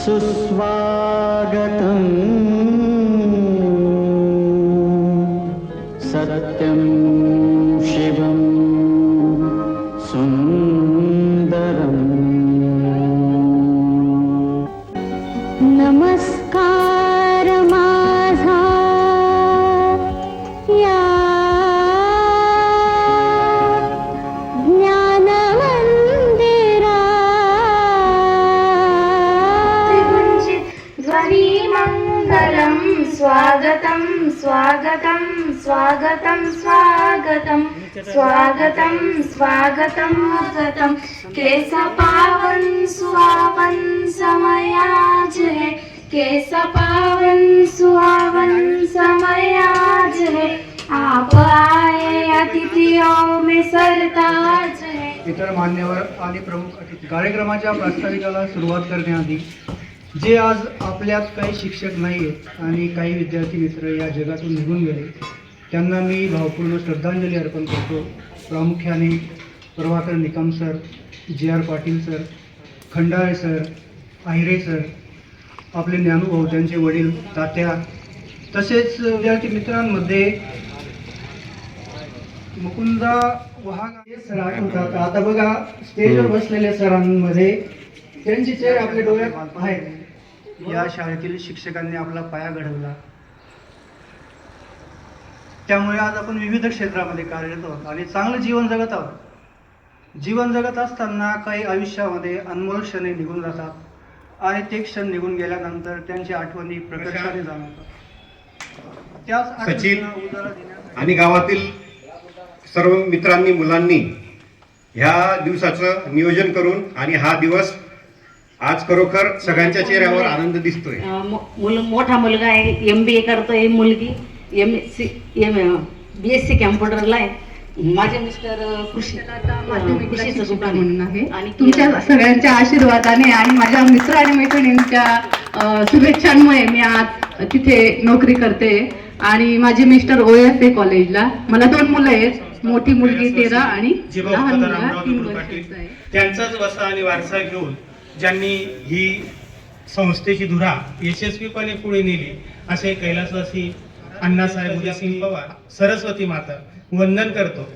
सुस्वागतम् स्वागतं स्वागतं केस पावन सुहावन समयाज है। केस पावन सुहावन समयाज है। आप आए अतिथियों में सरताज है। इतर मान्यवर आणि प्रमुख अतिथी कार्यक्रमाच्या प्रास्ताविकाला सुरुवात करण्याआधी जे आज आपल्यात काही शिक्षक नाही आहेत आणि काही विद्यार्थी मित्र या जगातून निघून गेले त्यांना मी भावपूर्ण श्रद्धांजली अर्पण करतो. प्रामुख्याने Prabhakar Nikam sir J R Patil sir Khandale sir Ahire sir आपले ज्ञानुभव त्यांचे वडील तात्या तसेच विद्यार्थी मित्रांमध्ये मुकुंदा वहाग सर आठवतात आता बघा स्टेजवर बसलेल्या सरांमध्ये त्यांचे चेहरे आपल्या डोळ्यात आहेत. या शाळेतील शिक्षकांनी आपला पाया घडवला. त्यामुळे आज आपण विविध क्षेत्रामध्ये कार्यरत आहोत आणि चांगलं जीवन जगत आहोत. जीवन जगत असताना काही आयुष्यामध्ये अनमोल क्षणे निघून जातात आणि ते क्षण निघून गेल्यानंतर त्यांच्या आठवणी प्रकर्षाने जाणवतात त्याच सचिन. आणि गावातील सर्व मित्रांनी मुलांनी ह्या दिवसाचं नियोजन करून आणि हा दिवस आज खरोखर सगळ्यांच्या चेहऱ्यावर आनंद दिसतोय मुल मोठा मुलगा आहे एम बी ए करतोय मुलगी M S C M B S C कॅम्प्युटरला आहे माझे मिस्टर कृषी अं, कृषीचं दुकान म्हणून आहे. आणि तुमच्या सगळ्यांच्या आशीर्वादाने आणि माझ्या मित्र आणि मैत्रिणींच्या शुभेच्छांमुळे मी आज तिथे नोकरी करते. आणि माझे मिस्टर ओ एस ए कॉलेजला. मला दोन मुलं आहेत. मोठी मुलगी तेरा आणि जिभाऊ लहान मुलगा पतारामराव तीन दगडू पाटील वर्षाचा आहे. त्यांचाच वसा आणि वारसा घेऊन ज्यांनी ही संस्थेची धुरा यशस्वीपणे पुढे नेली असे कैलासवासी अण्णासाहेब उदयसिंग पवार सरस्वती माता वंदन करतो.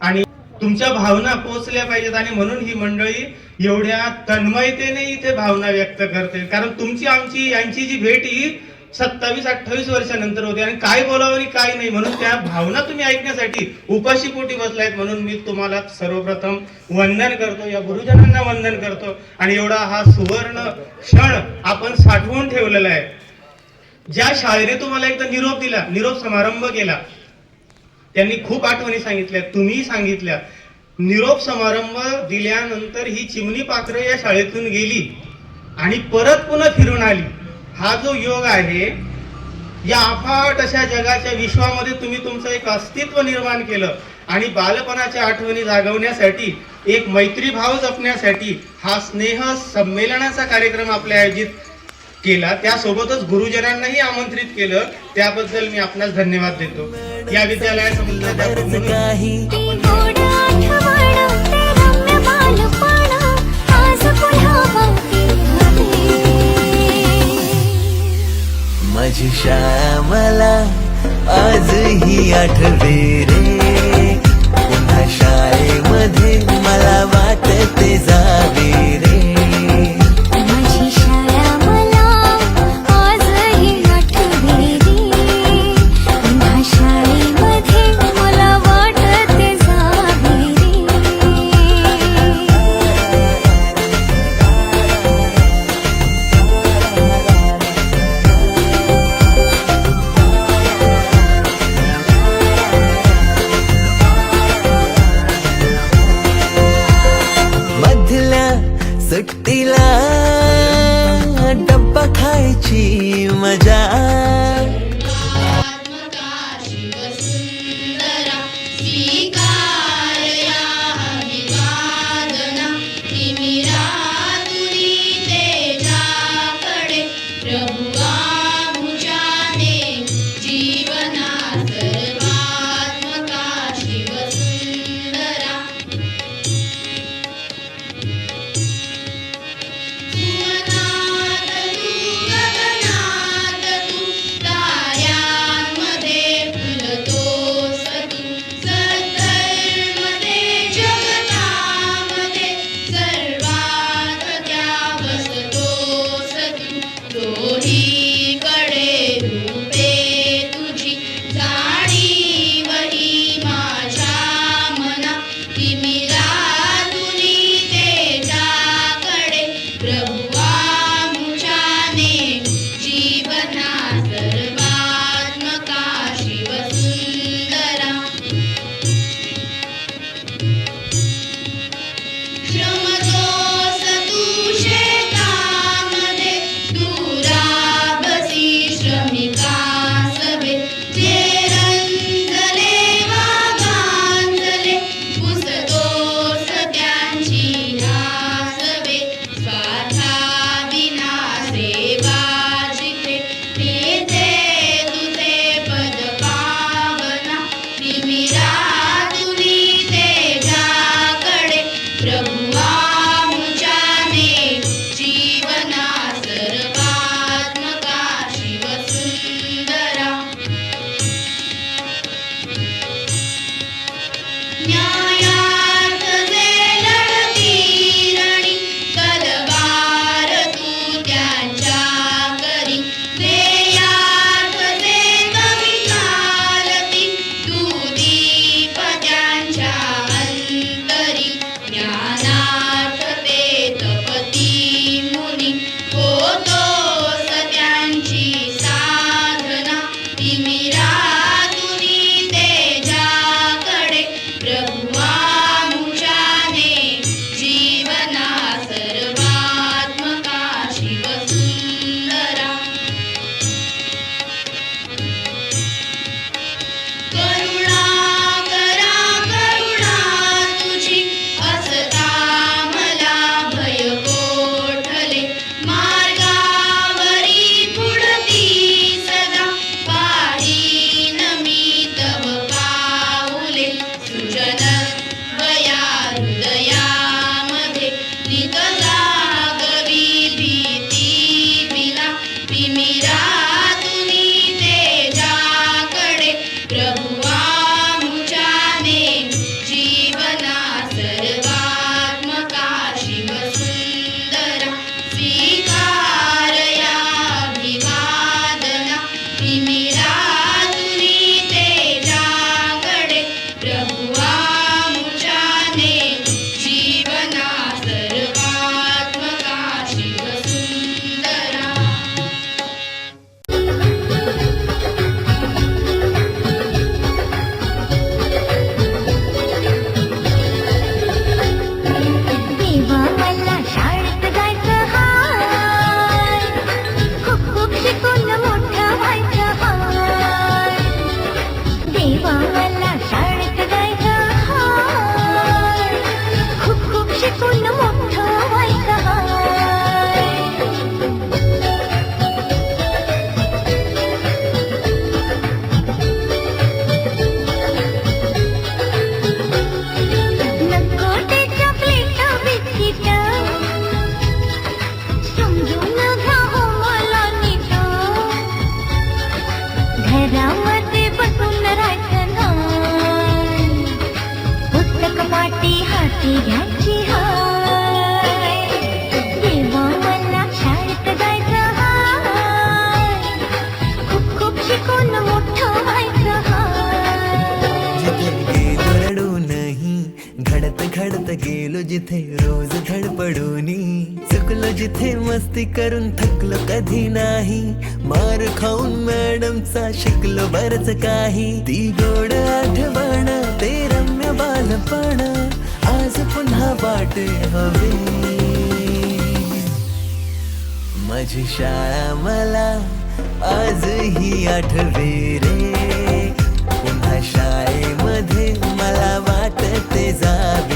आणि तुमच्या भावना पोहोचल्या पाहिजेत आणि म्हणून ही मंडळी एवढ्या तन्मयतेने इथे भावना व्यक्त करते. कारण तुमची आमची यांची जी भेट ही सत्तावीस अठ्ठावीस वर्षानंतर होते आणि काय बोलावं आणि काय नाही म्हणून त्या भावना तुम्ही ऐकण्यासाठी उपाशी पोटी बसलायत म्हणून मी तुम्हाला सर्वप्रथम वंदन करतो. या गुरुजनांना वंदन करतो. आणि एवढा हा सुवर्ण क्षण आपण साठवून ठेवलेला आहे. ज्या शाळेने तुम्हाला एकदा निरोप दिला निरोप समारंभ केला त्यांनी खूप आठवणी सांगितल्या तुम्ही सांगितल्या. निरोप समारंभ दिल्यानंतर ही चिमणी पाखरं या शाळेतून गेली आणि परत पुन्हा फिरून आली. हा जो योग आहे या अफाट अशा जगाच्या विश्वामध्ये तुम्ही तुमचं एक अस्तित्व निर्माण केलं आणि बालपणाच्या आठवणी जागवण्यासाठी एक मैत्रीभाव जपण्यासाठी हा स्नेह संमेलनाचा कार्यक्रम आपल्या आयोजित केला. त्यासोबतच गुरुजनांनाही आमंत्रित केलं. त्याबद्दल मी आपणास धन्यवाद देतो. या पुन्हा बाकी माझी शाळा मला आजही आठवे रे. पुन्हा शाळेमध्ये मला Shri बरच काही. ती गोड आठवण ते रम्य बालपण. आज पुन्हा वाट हवे. माझी शाळा मला आजही आठवे रे. पुन्हा शाळेमध्ये मला वाटते जावे.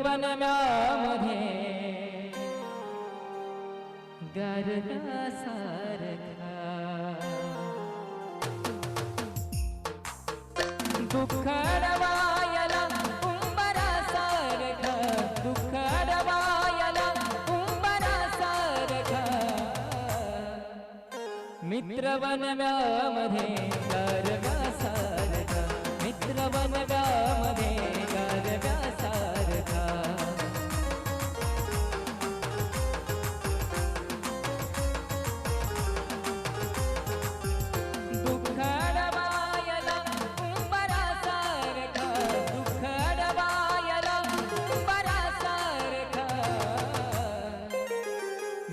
वनम्यामधे बनण्यामध्ये गारगासारखा दुःखडवायला उंबरासारखा दुःखडवायला उंबरासारखा मित्र बनव्यामध्ये गारगासारखा मित्र